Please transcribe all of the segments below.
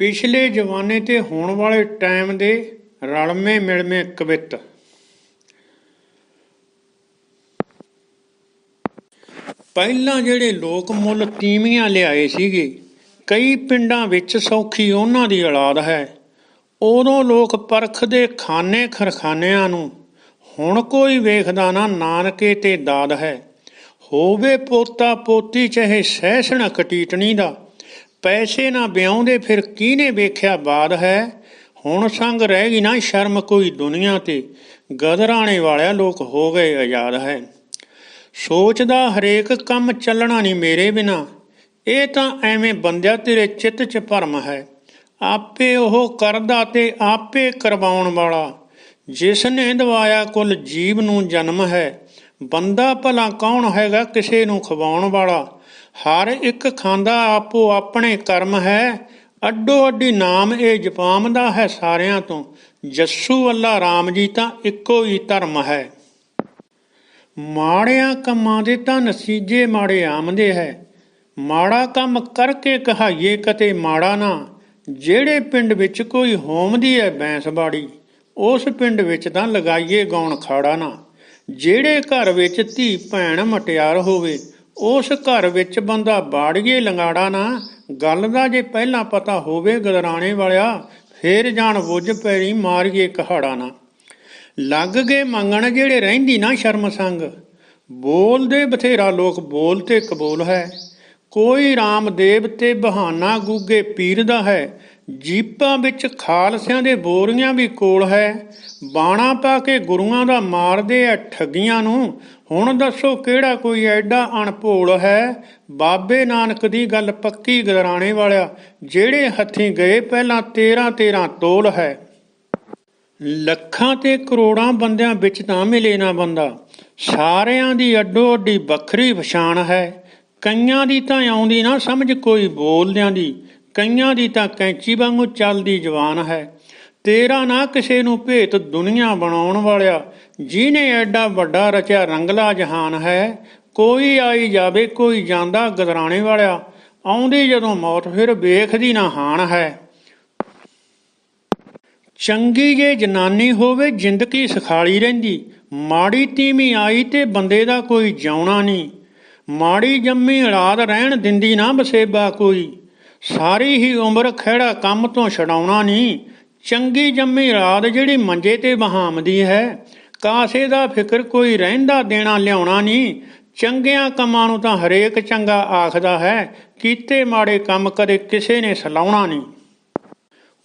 ਪਿਛਲੇ ਜ਼ਮਾਨੇ ਤੇ ਹੋਣ ਵਾਲੇ ਟਾਈਮ ਦੇ ਰਲਵੇਂ ਮਿਲਵੇਂ ਕਵਿਤ। ਪਹਿਲਾਂ ਜਿਹੜੇ ਲੋਕ ਮੁੱਲ ਤੀਵੀਆਂ ਲਿਆਏ ਸੀਗੇ, ਕਈ ਪਿੰਡਾਂ ਵਿੱਚ ਸੌਖੀ ਉਹਨਾਂ ਦੀ ਔਲਾਦ ਹੈ। ਉਦੋਂ ਲੋਕ ਪਰਖ ਦੇ ਖਾਨੇ ਖਰਖਾਨਿਆਂ ਨੂੰ, ਹੁਣ ਕੋਈ ਵੇਖਦਾ ਨਾ ਨਾਨਕੇ ਤੇ ਦਾਦ ਹੈ। ਹੋਵੇ ਪੋਤਾ ਪੋਤੀ ਚਾਹੇ ਸਹਿਸਣ ਕਟੀਟਣੀ ਦਾ ਪੈਸੇ ਨਾ ਵਿਆਉਂਦੇ ਫਿਰ ਕਿਹਨੇ ਵੇਖਿਆ ਬਾਦ ਹੈ? ਹੁਣ ਸੰਗ ਰਹਿ ਗਈ ਨਾ ਸ਼ਰਮ ਕੋਈ ਦੁਨੀਆ ਤੇ। ਗਦਰਾਣੇ ਵਾਲਿਆ ਲੋਕ ਹੋ ਗਏ ਆਜ਼ਾਦ ਹੈ। ਸੋਚਦਾ ਹਰੇਕ ਕੰਮ ਚੱਲਣਾ ਨਹੀਂ ਮੇਰੇ ਬਿਨਾ। ਇਹ ਤਾਂ ਐਵੇਂ ਬੰਦਿਆ ਤੇਰੇ ਚਿੱਤ 'ਚ ਭਰਮ ਹੈ। ਆਪੇ ਉਹ ਕਰਦਾ ਤੇ ਆਪੇ ਕਰਵਾਉਣ ਵਾਲਾ। ਜਿਸ ਨੇ ਦਵਾਇਆ ਕੁੱਲ ਜੀਵ ਨੂੰ ਜਨਮ ਹੈ। ਬੰਦਾ ਭਲਾ ਕੌਣ ਹੈਗਾ ਕਿਸੇ ਨੂੰ ਖਵਾਉਣ ਵਾਲਾ? ਹਰ ਇੱਕ ਖਾਂਦਾ ਆਪੋ ਆਪਣੇ ਕਰਮ ਹੈ। ਅੱਡੋ ਅੱਡੀ ਨਾਮ ਇਹ ਜਪਾਮਦਾ ਹੈ ਸਾਰਿਆਂ ਤੋਂ। ਜੱਸੂ ਅੱਲਾ ਰਾਮ ਜੀ ਤਾਂ ਇੱਕੋ ਹੀ ਧਰਮ ਹੈ। ਮਾੜਿਆਂ ਕੰਮਾਂ ਦੇ ਤਾਂ ਨਸੀਜੇ ਮਾੜੇ ਆਮਦੇ ਹੈ। ਮਾੜਾ ਕੰਮ ਕਰਕੇ ਕਹਾਈਏ ਕਤੇ ਮਾੜਾ ਨਾ। ਜਿਹੜੇ ਪਿੰਡ ਵਿੱਚ ਕੋਈ ਹੋਮਦੀ ਹੈ ਬੈਂਸਬਾੜੀ ਉਸ ਪਿੰਡ ਵਿੱਚ ਤਾਂ ਲਗਾਈਏ ਗਾਉਣ ਖਾੜਾ ਨਾ। ਜਿਹੜੇ ਘਰ ਵਿੱਚ ਧੀ ਭੈਣ ਮਟਿਆਰ ਹੋਵੇ, ਉਸ ਘਰ ਵਿੱਚ ਬੰਦਾ ਬਾੜੀਏ ਲੰਗਾੜਾ ਨਾ, ਗੱਲ ਦਾ ਜੇ ਪਹਿਲਾਂ ਪਤਾ ਹੋਵੇ ਗਦਰਾਣੇ ਵਾਲਿਆ, ਫੇਰ ਜਾਣ ਬੁੱਝ ਪੈਣੀ ਮਾਰੀਏ ਕਹਾੜਾ ਨਾ। ਲੱਗ ਗਏ ਮੰਗਣ ਜਿਹੜੇ ਰਹਿੰਦੀ ਨਾ ਸ਼ਰਮ ਸੰਗ। ਬੋਲਦੇ ਬਥੇਰਾ ਲੋਕ ਬੋਲ ਤੇ ਕਬੂਲ ਹੈ। ਕੋਈ ਰਾਮਦੇਵ ਤੇ ਬਹਾਨਾ ਗੂਗੇ ਪੀਰ ਦਾ ਹੈ। ਜੀਪਾਂ ਵਿੱਚ ਖਾਲਸਿਆਂ ਦੇ ਬੋਰੀਆਂ ਵੀ ਕੋਲ ਹੈ। ਬਾਣਾ ਪਾ ਕੇ ਗੁਰੂਆਂ ਦਾ ਮਾਰਦੇ ਆ ਠੱਗੀਆਂ ਨੂੰ। ਹੁਣ ਦੱਸੋ ਕਿਹੜਾ ਕੋਈ ਐਡਾ ਅਣਭੋਲ ਹੈ? ਬਾਬੇ ਨਾਨਕ ਦੀ ਗੱਲ ਪੱਕੀ ਗਦਰਾਣੇ ਵਾਲਿਆ, ਜਿਹੜੇ ਹੱਥੀਂ ਗਏ ਪਹਿਲਾਂ 13 13 ਤੋਲ ਹੈ। ਲੱਖਾਂ ਤੇ ਕਰੋੜਾਂ ਬੰਦਿਆਂ ਵਿੱਚ ਤਾਂ ਮਿਲੇ ਨਾ ਬੰਦਾ। ਸਾਰਿਆਂ ਦੀ ਅੱਡੋ ਅੱਡੀ ਵੱਖਰੀ ਪਛਾਣ ਹੈ। ਕਈਆਂ ਦੀ ਤਾਂ ਆਉਂਦੀ ਨਾ ਸਮਝ ਕੋਈ ਬੋਲਦਿਆਂ ਦੀ, ਕਈਆਂ ਦੀ ਤਾਂ ਕੈਂਚੀ ਵਾਂਗੂ ਚੱਲਦੀ ਜਵਾਨ ਹੈ। ਤੇਰਾ ਨਾ ਕਿਸੇ ਨੂੰ ਭੇਤ ਦੁਨੀਆ ਬਣਾਉਣ ਵਾਲਿਆ, ਜਿਹਨੇ ਐਡਾ ਵੱਡਾ ਰਚਿਆ ਰੰਗਲਾ ਜਹਾਨ ਹੈ, ਕੋਈ ਆਈ ਜਾਵੇ, ਕੋਈ ਜਾਂਦਾ ਗਦਰਾਣੇ ਵਾਲਿਆ, ਆਉਂਦੀ ਜਦੋਂ ਮੌਤ ਫਿਰ ਵੇਖਦੀ ਨਾ ਹਾਨ ਹੈ। ਚੰਗੀ ਜੇ ਜਨਾਨੀ ਹੋਵੇ, ਜ਼ਿੰਦਗੀ ਸਖਾਲੀ ਰਹਿੰਦੀ, ਮਾੜੀ ਤੀਵੀਂ ਆਈ ਤੇ ਬੰਦੇ ਦਾ ਕੋਈ ਜਾਉਣਾ ਨਹੀਂ। ਮਾੜੀ ਜੰਮੀ ਔਲਾਦ ਰਹਿਣ ਦਿੰਦੀ ਨਾ ਬਸੇਬਾ ਕੋਈ। ਸਾਰੀ ਹੀ ਉਮਰ ਖਹਿੜਾ ਕੰਮ ਤੋਂ ਛਡਾਉਣਾ ਨਹੀਂ। ਚੰਗੀ ਜੰਮੀ ਰਾਤ ਜਿਹੜੀ ਮੰਜੇ ਤੇ ਬਹਾਮਦੀ ਹੈ, ਕਾਸੇ ਦਾ ਫਿਕਰ ਕੋਈ ਰਹਿੰਦਾ ਦੇਣਾ ਲਿਆਉਣਾ ਨਹੀਂ। ਚੰਗਿਆਂ ਕੰਮਾਂ ਨੂੰ ਤਾਂ ਹਰੇਕ ਚੰਗਾ ਆਖਦਾ ਹੈ, ਕੀਤੇ ਮਾੜੇ ਕੰਮ ਕਦੇ ਕਿਸੇ ਨੇ ਸਲਾਉਣਾ ਨਹੀਂ।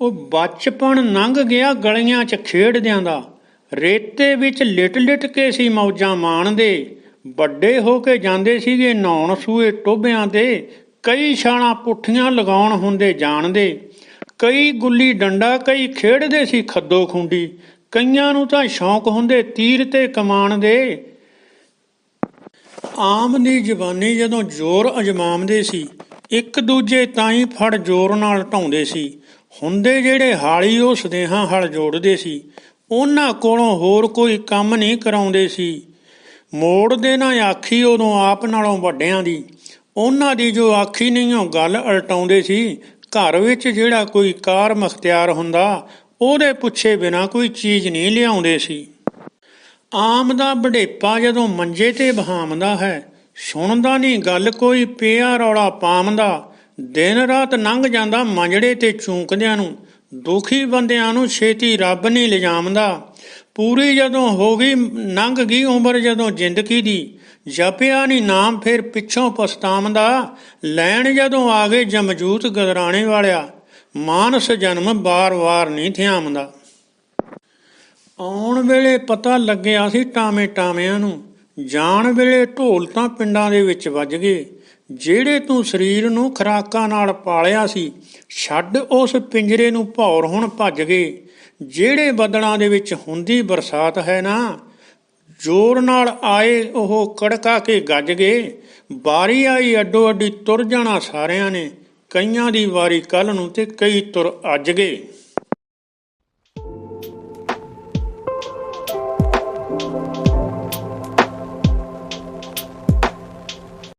ਉਹ ਬਚਪਨ ਲੰਘ ਗਿਆ ਗਲੀਆਂ 'ਚ ਖੇਡਦਿਆਂ ਦਾ। ਰੇਤੇ ਵਿੱਚ ਲਿਟ-ਲਿਟ ਕੇ ਸੀ ਮੌਜਾਂ ਮਾਣਦੇ। ਵੱਡੇ ਹੋ ਕੇ ਜਾਂਦੇ ਸੀਗੇ ਨਹਾਉਣ ਸੂਏ ਟੋਬਿਆਂ ਦੇ ਕਈ ਛਾਣਾ ਪੁੱਠੀਆਂ ਲਗਾਉਣ ਹੁੰਦੇ ਜਾਣਦੇ, ਕਈ ਗੁੱਲੀ ਡੰਡਾ, ਕਈ ਖੇਡਦੇ ਸੀ ਖੱਦੋ ਖੁੰਡੀ, ਕਈਆਂ ਨੂੰ ਤਾਂ ਸ਼ੌਂਕ ਹੁੰਦੇ ਤੀਰ ਤੇ ਕਮਾਨ ਦੇ। ਆਮ ਦੀ ਜ਼ਬਾਨੀ ਜਦੋਂ ਜ਼ੋਰ ਅਜਮਾਮਦੇ ਸੀ, ਇੱਕ ਦੂਜੇ ਤਾਈਂ ਫੜ ਜ਼ੋਰ ਨਾਲ ਢਾਉਂਦੇ ਸੀ, ਹੁੰਦੇ ਜਿਹੜੇ ਹਾਲੀ ਉਹ ਸਦੇਹਾਂ ਹਲ ਜੋੜਦੇ ਸੀ, ਉਹਨਾਂ ਕੋਲੋਂ ਹੋਰ ਕੋਈ ਕੰਮ ਨਹੀਂ ਕਰਾਉਂਦੇ ਸੀ। ਮੋੜ ਦੇ ਨਾ ਆਖੀ ਉਦੋਂ ਆਪ ਨਾਲੋਂ ਵੱਡਿਆਂ ਦੀ। ਉਹਨਾਂ ਦੀ ਜੋ ਆਖੀ ਨਹੀਂ ਉਹ ਗੱਲ ਉਲਟਾਉਂਦੇ ਸੀ, ਘਰ ਵਿੱਚ ਜਿਹੜਾ ਕੋਈ ਕਾਰ ਮਖਤਿਆਰ ਹੁੰਦਾ, ਉਹਦੇ ਪੁੱਛੇ ਬਿਨਾ ਕੋਈ ਚੀਜ਼ ਨਹੀਂ ਲਿਆਉਂਦੇ ਸੀ। ਆਮ ਦਾ ਬੜੇਪਾ ਜਦੋਂ ਮੰਜੇ ਤੇ ਬਹਾਮਦਾ ਹੈ, ਸੁਣਦਾ ਨਹੀਂ ਗੱਲ ਕੋਈ ਪਿਆ ਰੌਲਾ ਪਾਮਦਾ। ਦਿਨ ਰਾਤ ਲੰਘ ਜਾਂਦਾ ਮੰਜੜੇ ਤੇ ਚੂਕਦਿਆਂ ਨੂੰ, ਦੁਖੀ ਬੰਦਿਆਂ ਨੂੰ ਛੇਤੀ ਰੱਬ ਨਹੀਂ ਲਿਜਾਮਦਾ। ਪੂਰੀ ਜਦੋਂ ਹੋ ਗਈ ਲੰਘ ਗਈ ਉਮਰ ਜਦੋਂ ਜ਼ਿੰਦਗੀ ਦੀ, ਜਪਿਆ ਨਹੀਂ ਨਾਮ ਫਿਰ ਪਿੱਛੋਂ ਪਛਤਾਮਦਾ ਲੈਣ ਜਦੋਂ ਆ ਗਏ ਜਮਜੂਤ ਗਦਰਾਣੇ ਵਾਲਿਆ, ਮਾਨਸ ਜਨਮ ਬਾਰ-ਵਾਰ ਨਹੀਂ ਥਿਆਮਦਾ ਆਉਣ ਵੇਲੇ ਪਤਾ ਲੱਗਿਆ ਸੀ ਟਾਵੇਂ ਟਾਵਿਆਂ ਨੂੰ, ਜਾਣ ਵੇਲੇ ਢੋਲ ਤਾਂ ਪਿੰਡਾਂ ਦੇ ਵਿੱਚ ਵੱਜ ਗਏ, ਜਿਹੜੇ ਤੂੰ ਸਰੀਰ ਨੂੰ ਖਰਾਕਾਂ ਨਾਲ ਪਾਲਿਆ ਸੀ, ਛੱਡ ਉਸ ਪਿੰਜਰੇ ਨੂੰ ਭੌਰ ਹੁਣ ਭੱਜ ਗਏ। ਜਿਹੜੇ ਬੱਦਲਾਂ ਦੇ ਵਿੱਚ ਹੁੰਦੀ ਬਰਸਾਤ ਹੈ ਨਾ, ਜ਼ੋਰ ਨਾਲ ਆਏ ਉਹ ਕੜਕਾ ਕੇ ਗੱਜ ਗਏ। ਬਾਰੀ ਆਈ ਅੱਡੋ ਅੱਡੀ ਤੁਰ ਜਾਣਾ ਸਾਰਿਆਂ ਨੇ, ਕਈਆਂ ਦੀ ਵਾਰੀ ਕੱਲ ਨੂੰ ਤੇ ਕਈ ਤੁਰ ਅੱਜ ਗਏ।